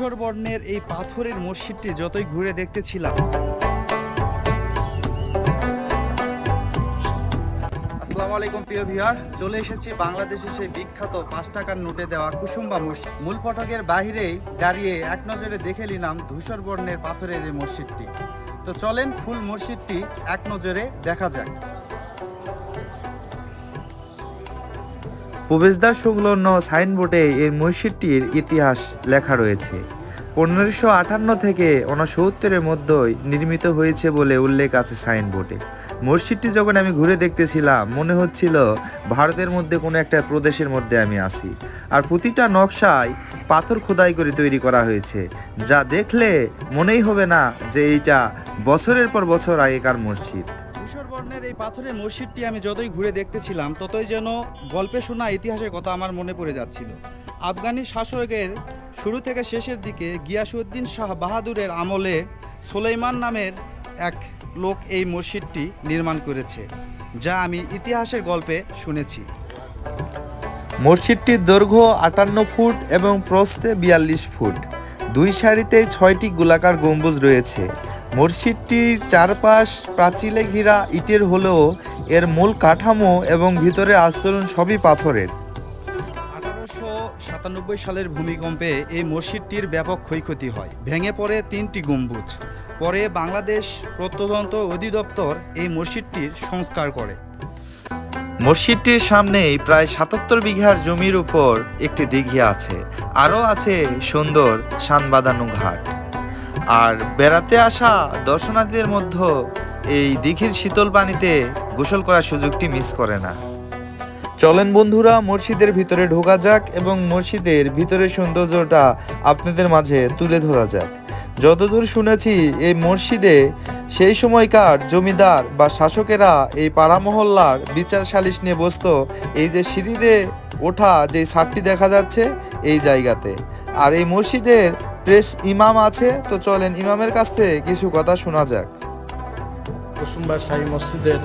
ধূসর বর্ণের এই পাথরের মসজিদটি যতই ঘুরে দেখতেছিলাম। আলাইকুম চলে এসেছি বাংলাদেশের সেই বিখ্যাত পাঁচ টাকার নোটে দেওয়া কুসুম্বা মসজিদ। মূল ফটকের বাহিরেই দাঁড়িয়ে এক নজরে দেখে নিলাম ধূসর বর্ণের পাথরের এই মসজিদটি। তো চলেন ফুল মসজিদটি এক নজরে দেখা যাক। প্রবেশদ্বার সংলগ্ন সাইনবোর্ডে এই মসজিদটির ইতিহাস লেখা রয়েছে। পনেরোশো আটান্ন থেকে উনসত্তরের মধ্যেই নির্মিত হয়েছে বলে উল্লেখ আছে সাইনবোর্ডে। মসজিদটি যখন আমি ঘুরে দেখতেছিলাম, মনে হচ্ছিল ভারতের মধ্যে কোনো একটা প্রদেশের মধ্যে আমি আসি আর প্রতিটা নকশায় পাথর খোদাই করে তৈরি করা হয়েছে, যা দেখলে মনেই হবে না যে এইটা বছরের পর বছর আগেকার মসজিদ। এই পাথরের মসজিদটি আমি যতই ঘুরে দেখতেছিলাম, ততই যেন গল্পে শোনা ইতিহাসের কথা আমার মনে পড়ে যাচ্ছিল। আফগানি শাসকের শুরু থেকে শেষের দিকে গিয়াসুদ্দিন শাহ বাহাদুরের আমলে সোলেইমান নামের এক লোক এই মসজিদটি নির্মাণ করেছে, যা আমি ইতিহাসের গল্পে শুনেছি। মসজিদটির দৈর্ঘ্য আটান্ন ফুট এবং প্রস্থে বিয়াল্লিশ ফুট। দুই সারিতে ছয়টি গোলাকার গম্বুজ রয়েছে। মসজিদটির চারপাশ প্রাচীলে ঘেরা ইটের হলেও এর মূল কাঠামো এবং ভিতরের আস্তরণ সবই পাথরের। আঠারোশো সাতানব্বই সালের ভূমিকম্পে এই মসজিদটির ব্যাপক ক্ষয়ক্ষতি হয়। ভেঙে পড়ে তিনটি গম্বুজ। পরে বাংলাদেশ প্রত্নতন্ত্র অধিদপ্তর এই মসজিদটির সংস্কার করে। মসজিদটির সামনেই প্রায় সাতাত্তর বিঘার জমির উপর একটি দিঘি আছে। আরও আছে সুন্দর শানবাঁধানো ঘাট। আর বেড়াতে আসা দর্শনার্থীদের মধ্যে এই দিঘির শীতল পানিতে গোসল করার সুযোগটি মিস করে না। চলেন বন্ধুরা, মসজিদের ভিতরে ঢোকা যাক এবং মসজিদের ভিতরের সৌন্দর্যটা আপনাদের মাঝে তুলে ধরা যাক। যতদূর শুনেছি, এই মসজিদে সেই সময়কার জমিদার বা শাসকেরা এই পাড়া মহল্লার বিচার সালিশ নিয়ে বসত এই যে সিঁড়িতে ওঠা যে ছাদটি দেখা যাচ্ছে, এই জায়গাতে। আর এই মসজিদের প্রেস ইমাম আছে, তো চলেন ইমামের কাছ থেকে কিছু কথা শোনা যাক। কুসুম্বা শাহী মসজিদের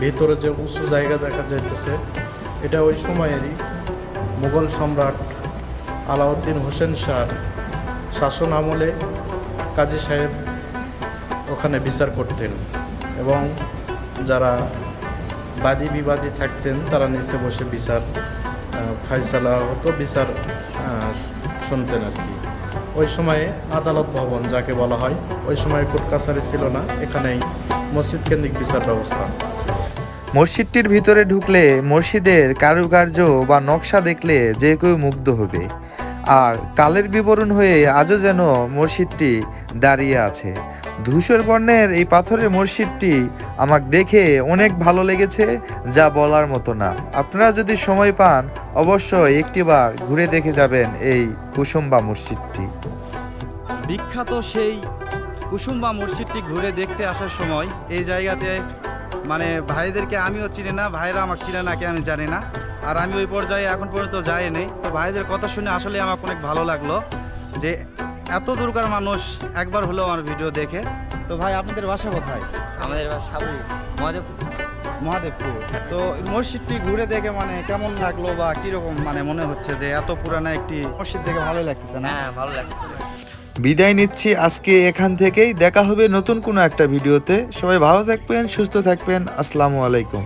ভিতরে যে উঁচু জায়গা দেখা যাইতেছে, এটা ওই সময়েরই মুঘল সম্রাট আলাউদ্দিন হোসেন শাহর শাসন আমলে কাজী সাহেব ওখানে বিচার করতেন এবং যারা বাদী বিবাদী থাকতেন, তারা নিচে বসে বিচার ফাইসালা হতো, বিচার শুনতেন আর কি। ওই সময়ে আদালত ভবন যাকে বলা হয়, ওই সময় কোর্ট কাছারি ছিল না, এখানেই মসজিদ কেন্দ্রিক বিচার ব্যবস্থা। মসজিদটির ভিতরে ঢুকলে মসজিদের কারুকার্য বা নকশা দেখলে যে কেউ মুগ্ধ হবে। আর কালের বিবরণ হয়ে আজও যেন মসজিদটি দাঁড়িয়ে আছে। ধূসর বর্ণের এই পাথরের মসজিদটি আমাকে দেখে অনেক ভালো লেগেছে, যা বলার মতো না। আপনারা যদি সময় পান, অবশ্যই একটিবার ঘুরে দেখে যাবেন এই কুসুম্বা মসজিদটি। বিখ্যাত সেই কুসুম্বা মসজিদটি ঘুরে দেখতে আসার সময় এই জায়গাতে মানে ভাইদেরকে আমিও চিনি না ভাইরা আমাকে চিনে না কে আমি জানি না। আর আমি ওই পর্যায়ে এখন পর্যন্ত যাইনি তো ভাইদের কথা শুনে আসলে আমার অনেক ভালো লাগল যে এত দূরকার মানুষ একবার হলেও আমার ভিডিও দেখে। তো ভাই আপনাদের বাসা কোথায়? আমাদের মহাদেবপুর। মহাদেবপুর। তো মসজিদটি ঘুরে দেখে মানে কেমন লাগল বা কীরকম মানে মনে হচ্ছে যে এত পুরানো একটি মসজিদ দেখে ভালো লাগতেছে না? হ্যাঁ ভালো লাগছে বিদায় নিচ্ছি আজকে এখান থেকেই। দেখা হবে নতুন কোনো একটা ভিডিওতে। সবাই ভালো থাকবেন, সুস্থ থাকবেন। আসসালামু আলাইকুম।